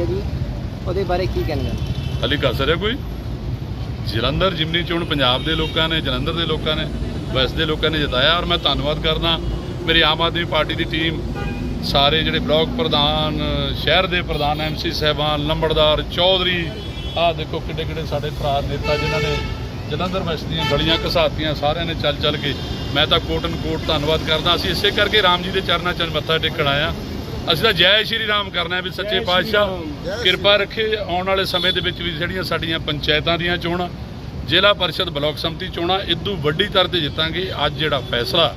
ਹੈ ਜੀ। ਉਹਦੇ ਬਾਰੇ ਕੀ ਕਹਿਣਾ ਹਾਲੇ ਕਰ ਸਕਦਾ ਕੋਈ? ਜਲੰਧਰ ਜਿਮਨੀ ਚੋਣ ਪੰਜਾਬ ਦੇ ਲੋਕਾਂ ਨੇ, ਜਲੰਧਰ ਦੇ ਲੋਕਾਂ ਨੇ ਵੈਸਟ ਦੇ ਲੋਕਾਂ ਨੇ ਜਿਤਾਇਆ ਔਰ ਮੈਂ ਧੰਨਵਾਦ ਕਰਦਾ ਮੇਰੀ ਆਮ ਆਦਮੀ ਪਾਰਟੀ ਦੀ ਟੀਮ, ਸਾਰੇ ਜਿਹੜੇ ਬਲਾਕ ਪ੍ਰਧਾਨ, ਸ਼ਹਿਰ ਦੇ ਪ੍ਰਧਾਨ ਐਮਸੀ ਸਾਹਿਬਾਨ, ਲੰਬੜਦਾਰ, ਚੌਧਰੀ, ਆਹ ਦੇਖੋ ਕਿੱਡੇ ਕਿੱਡੇ ਸਾਡੇ ਭਰਾ ਨੇਤਾ ਜਿਨ੍ਹਾਂ ਨੇ ਜਲੰਧਰ ਵੈਸਟ ਦੀਆਂ ਗਲੀਆਂ ਘਸਾਤੀਆਂ, ਸਾਰਿਆਂ ਨੇ ਚੱਲ ਚੱਲ ਕੇ, ਮੈਂ ਤਾਂ ਕੋਟਨ ਕੋਟ ਧੰਨਵਾਦ ਕਰਦਾ। ਅਸੀਂ ਇਸੇ ਕਰਕੇ ਰਾਮ ਜੀ ਦੇ ਚਰਨਾਂ 'ਚ ਮੱਥਾ ਟੇਕਣ ਆਇਆ ਅਸੀਂ ਤਾਂ ਜੈ ਸ਼੍ਰੀ ਰਾਮ ਕਰਨਾ ਹੈ ਵੀ ਸੱਚੇ ਪਾਤਸ਼ਾਹ ਕਿਰਪਾ ਰੱਖੇ ਆਉਣ ਵਾਲੇ ਸਮੇਂ ਦੇ ਵਿੱਚ ਵੀ ਜਿਹੜੀਆਂ ਸਾਡੀਆਂ ਪੰਚਾਇਤਾਂ ਦੀਆਂ ਚੋਣਾਂ ਜ਼ਿਲ੍ਹਾ ਪਰਿਸ਼ਦ ਬਲਾਕ ਸੰਮਤੀ ਚੋਣਾਂ ਇਦੋਂ ਵੱਡੀ ਤਰ ਤੇ ਜਿੱਤਾਂਗੇ। ਅੱਜ ਜਿਹੜਾ ਫੈਸਲਾ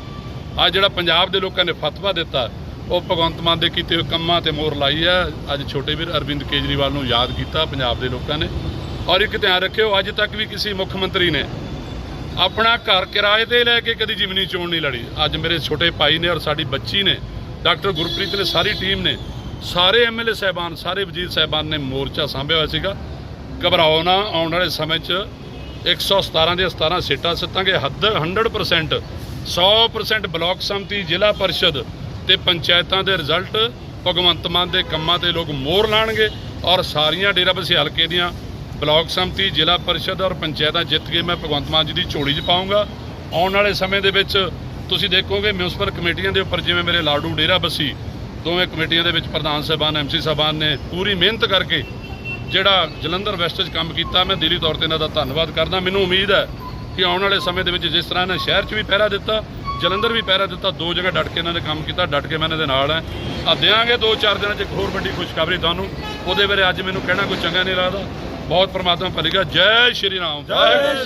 ਅੱਜ ਜਿਹੜਾ ਪੰਜਾਬ ਦੇ ਲੋਕਾਂ ਨੇ ਫਤਵਾ ਦਿੱਤਾ ਉਹ ਭਗਵੰਤ ਮਾਨ ਦੇ ਕੀਤੇ ਹੋਏ ਕੰਮਾਂ ਤੇ ਮੋਹਰ ਲਾਈ ਹੈ। ਅੱਜ ਛੋਟੇ ਵੀਰ ਅਰਵਿੰਦ ਕੇਜਰੀਵਾਲ ਨੂੰ ਯਾਦ ਕੀਤਾ ਪੰਜਾਬ ਦੇ ਲੋਕਾਂ ਨੇ। ਔਰ ਇੱਕ ਧਿਆਨ ਰੱਖਿਓ ਅੱਜ ਤੱਕ ਵੀ ਕਿਸੇ ਮੁੱਖ ਮੰਤਰੀ ਨੇ ਆਪਣਾ ਘਰ ਕਿਰਾਏ ਤੇ ਲੈ ਕੇ ਕਦੀ ਜਿਮਨੀ ਚੋਣ ਨਹੀਂ ਲੜੀ। ਅੱਜ ਮੇਰੇ ਛੋਟੇ ਭਾਈ ਨੇ ਔਰ ਸਾਡੀ ਬੱਚੀ ਨੇ ਡਾਕਟਰ ਗੁਰਪ੍ਰੀਤ ਨੇ ਸਾਰੀ ਟੀਮ ਨੇ, ਸਾਰੇ ਐਮਐਲਏ ਸਹਿਬਾਨ, ਸਾਰੇ ਵਜ਼ੀਰ ਸਹਿਬਾਨ ਨੇ ਮੋਰਚਾ ਸਾਂਭਿਆ ਹੋਇਆ ਸੀਗਾ। ਘਬਰਾਓ ਨਾ, ਆਉਣ ਵਾਲੇ ਸਮੇਂ 'ਚ 117 ਦੇ 17 ਸੀਟਾਂ ਸਿੱਤਾਂਗੇ ਹੱਦ 100% 100% ਬਲਾਕ ਸੰਮਤੀ, ਜ਼ਿਲ੍ਹਾ ਪਰਿਸ਼ਦ ਤੇ ਪੰਚਾਇਤਾਂ ਦੇ ਰਿਜ਼ਲਟ, ਭਗਵੰਤ ਮਾਨ ਦੇ ਕੰਮਾਂ ਤੇ ਲੋਕ ਮੋਹਰ ਲਾਣਗੇ ਔਰ ਸਾਰੀਆਂ ਡੇਰਾਬੱਸੀ ਹਲਕੇ ਦੀਆਂ ਬਲਾਕ ਸੰਮਤੀ, ਜ਼ਿਲ੍ਹਾ ਪਰਿਸ਼ਦ ਔਰ ਪੰਚਾਇਤਾਂ ਜਿੱਤ ਕੇ ਮੈਂ ਭਗਵੰਤ ਮਾਨ ਜੀ ਦੀ ਝੋਲੀ 'ਚ ਪਾਉਂਗਾ ਆਉਣ ਵਾਲੇ ਸਮੇਂ ਦੇ ਵਿੱਚ ਤੁਸੀਂ ਦੇਖੋਗੇ ਮਿਊਨਿਸਪਲ ਕਮੇਟੀਆਂ ਦੇ ਉੱਪਰ ਜਿਵੇਂ ਮੇਰੇ ਲਾਡੂ ਡੇਰਾ ਬੱਸੀ, ਦੋਵੇਂ ਕਮੇਟੀਆਂ ਦੇ ਵਿੱਚ ਪ੍ਰਧਾਨ ਸਾਹਿਬਾਨ ਐਮਸੀ ਸਾਹਿਬਾਨ ਨੇ ਪੂਰੀ ਮਿਹਨਤ ਕਰਕੇ ਜਿਹੜਾ ਜਲੰਧਰ ਵੈਸਟ 'ਚ ਕੰਮ ਕੀਤਾ, ਮੈਂ ਦਿਲੀ ਤੌਰ ਤੇ ਇਹਨਾਂ ਦਾ ਧੰਨਵਾਦ ਕਰਦਾ। ਮੈਨੂੰ ਉਮੀਦ ਹੈ ਕਿ ਆਉਣ ਵਾਲੇ ਸਮੇਂ ਦੇ ਵਿੱਚ ਜਿਸ ਤਰ੍ਹਾਂ ਇਹਨਾਂ ਸ਼ਹਿਰ 'ਚ ਵੀ ਪਹਿਰਾ ਦਿੱਤਾ, ਜਲੰਧਰ ਵੀ ਪਹਿਰਾ ਦਿੱਤਾ, ਦੋ ਜਗ੍ਹਾ ਡਟ ਕੇ ਇਹਨਾਂ ਨੇ ਕੰਮ ਕੀਤਾ, ਡਟ ਕੇ ਮੈਂ ਇਹਨਾਂ ਦੇ ਨਾਲ ਹਾਂ। ਆ ਦਿਆਂਗੇ ਦੋ ਚਾਰ ਦਿਨਾਂ 'ਚ ਇੱਕ ਹੋਰ ਵੱਡੀ ਖੁਸ਼ਖਬਰੀ ਤੁਹਾਨੂੰ। ਉਹਦੇ ਬਾਰੇ ਅੱਜ ਮੈਨੂੰ ਕਹਿਣਾ ਕੋਈ ਚੰਗਾ ਨਹੀਂ ਲੱਗਦਾ। ਬਹੁਤ ਪਰਮਾਤਮਾ ਭਲੇਗਾ ਜੈ ਸ਼੍ਰੀ ਰਾਮ। ਜੈ